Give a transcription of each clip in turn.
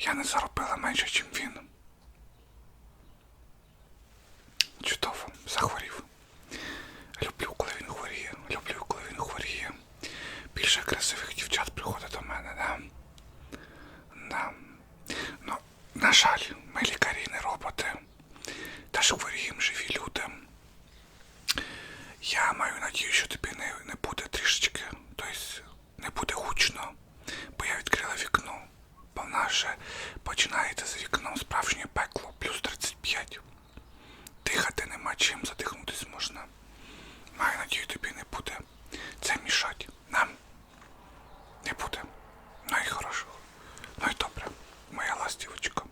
Я не заробила менше, ніж він. Чудово, захворів. Люблю, коли він хворіє. Люблю, коли він хворіє. Більше красивих дівчат приходить до мене, да? да. Ну, на жаль, ми лікарі не роботи. Та ж хворіємо живі люди. Я маю надію, що тобі не, не буде трішечки, тобто не буде гучно, бо я відкрила вікно каже, починаєте з вікном справжнє пекло, плюс 35. Дихати нема чим, задихнутись можна. Маю надію, тобі не буде. Це мішать нам не буде. Ну і хорошо. Ну і добре, моя ластівочка.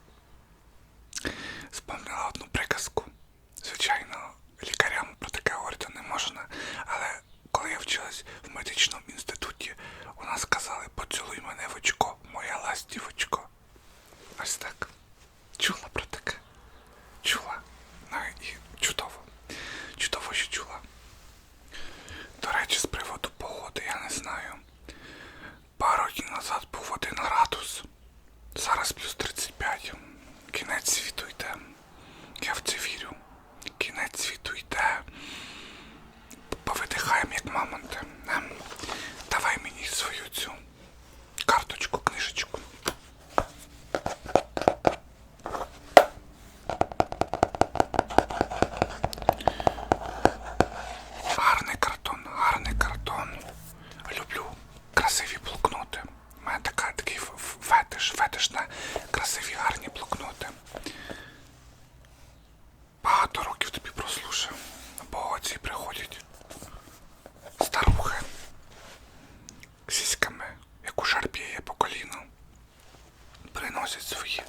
Спомнила одну приказку. Звичайно, лікарям про таке говорити не можна, але коли я вчилась в медичному інституті, у нас казали поцілуй мене в очко, моя привозять свої.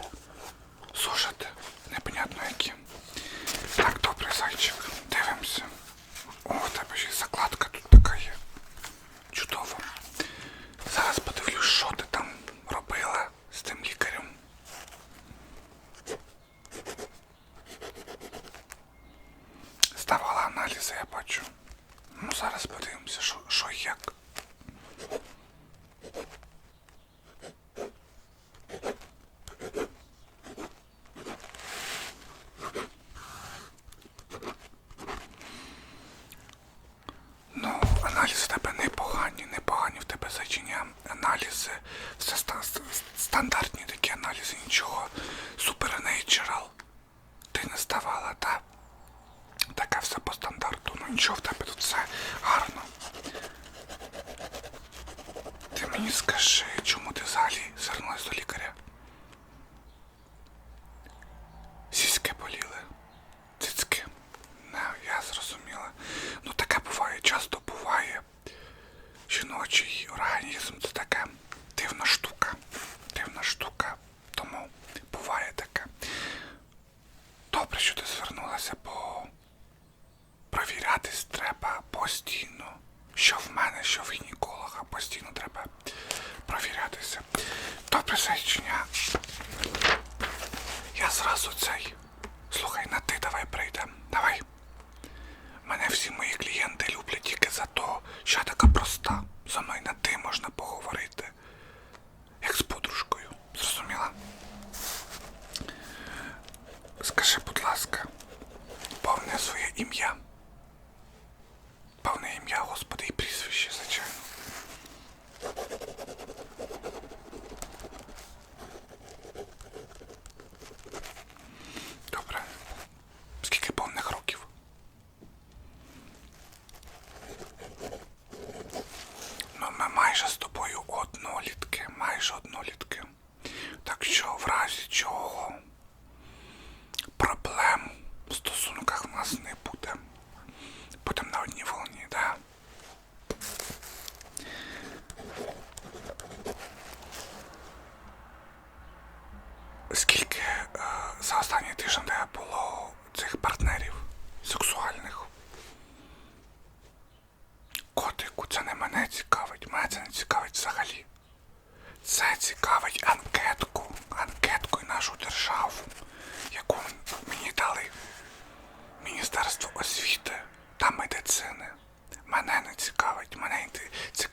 Сушити, непонятно які. Так, добре, зайчик. скажи.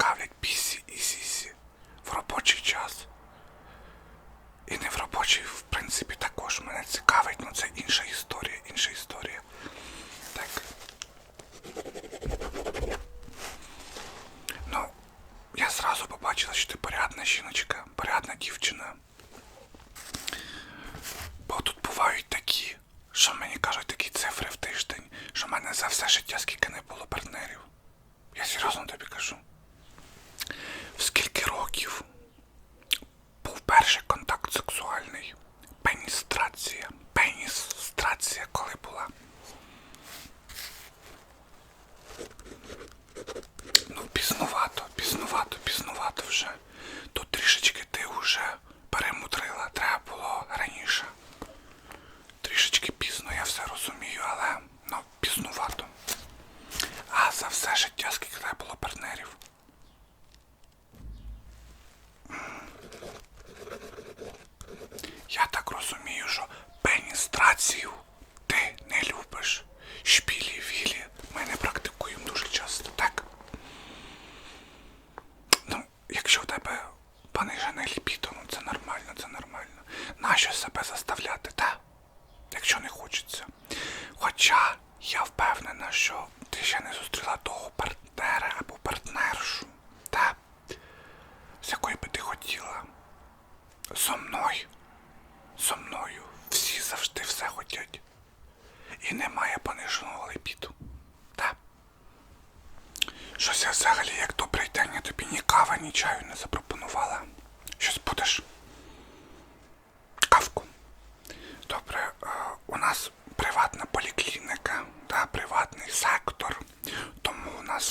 цікавлять пісі і сісі в робочий час. І не в робочий, в принципі, також мене цікавить, але це інша історія, інша історія. Так. Ну, я зразу побачила, що ти порядна жіночка, порядна дівчина. Бо тут бувають такі, що мені кажуть такі цифри в тиждень, що в мене за все життя скільки не було партнерів. Я серйозно тобі кажу.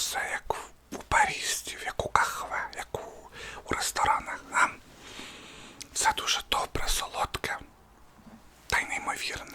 все як у парістів, як у кахве, як у, у ресторанах. Нам все дуже добре, солодке та й неймовірне.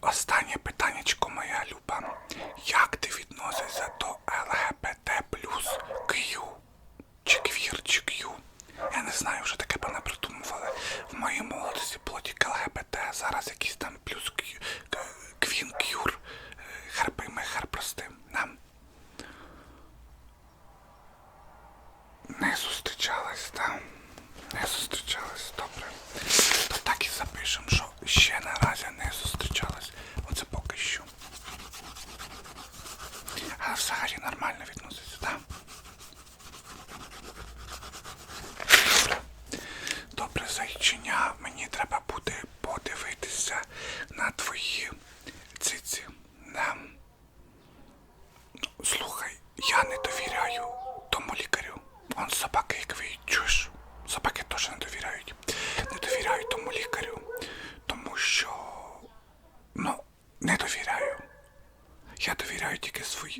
останнє питаннячко моя люба. Як ти відносишся до ЛГБТ плюс Кью? Чи квір, чи Кью? Я не знаю, що таке пана придумували. В моїй молодості було тільки ЛГБТ, зараз якийсь там плюс Кью, Квін Кюр. Е, харпими мехар прости. Нам. Не зустрічалась там.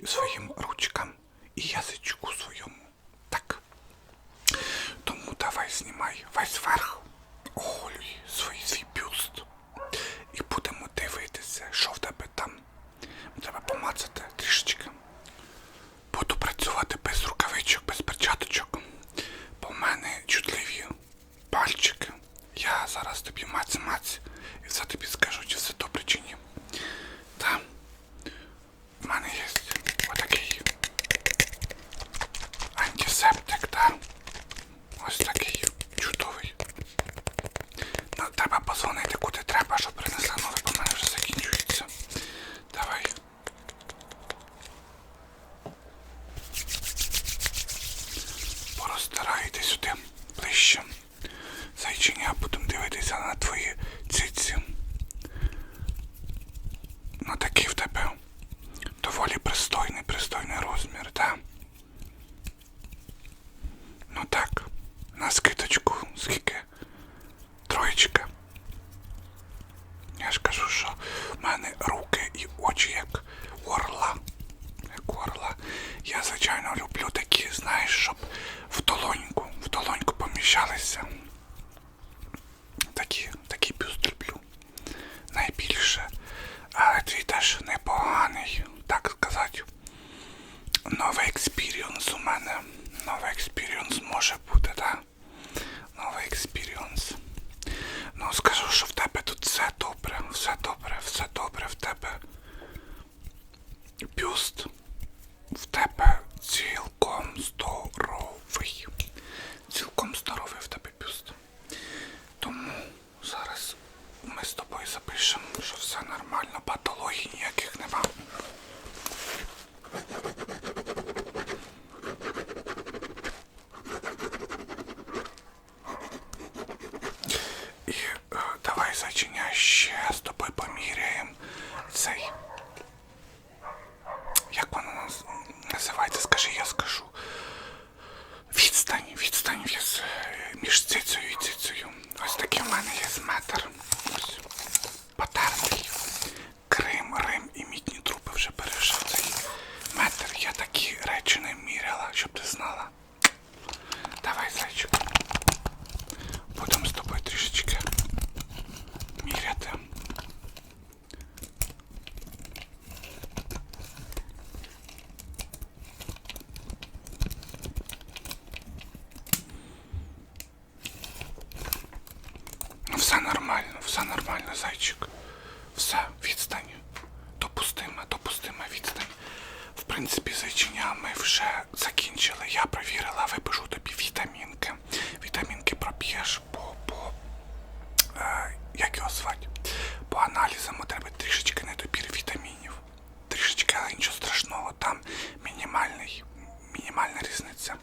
своїм пишемо. нормально, все нормально, зайчик. Все, відстань. Допустима, допустима відстань. В принципі, зайчиня ми вже закінчили. Я провірила, випишу тобі вітамінки. Вітамінки проп'єш, по, по е, як його звати? По аналізам треба трішечки недобір вітамінів. Трішечки, але нічого страшного, там мінімальний, мінімальна різниця.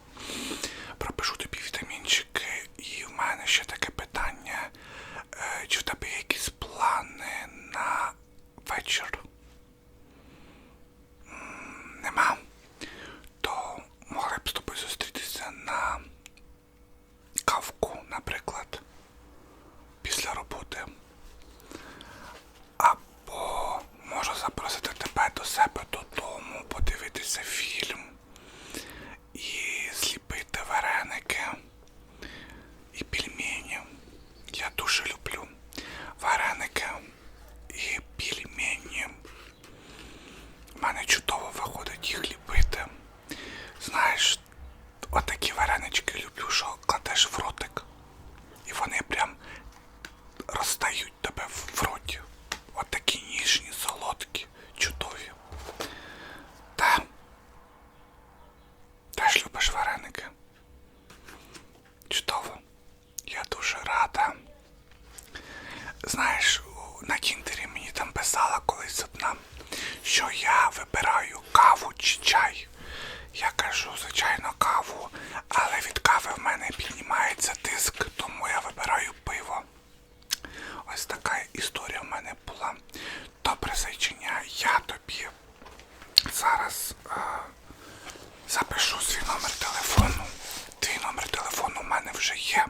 вечір. Нема. То могли б з тобою зустрітися на кавку, наприклад, після роботи. Або можу запросити тебе до себе додому, подивитися фільм і зліпити вареники і пельмені. Я дуже люблю. дуже рада. Знаєш, на кіндері мені там писала колись одна, що я вибираю каву чи чай. Я кажу, звичайно, каву, але від кави в мене піднімається тиск, тому я вибираю пиво. Ось така історія в мене була. Добре зайчення, я тобі зараз е, запишу свій номер телефону. Твій номер телефону в мене вже є.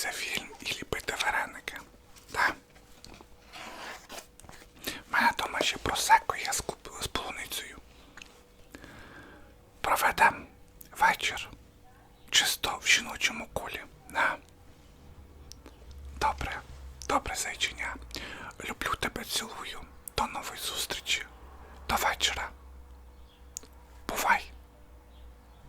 sa vie.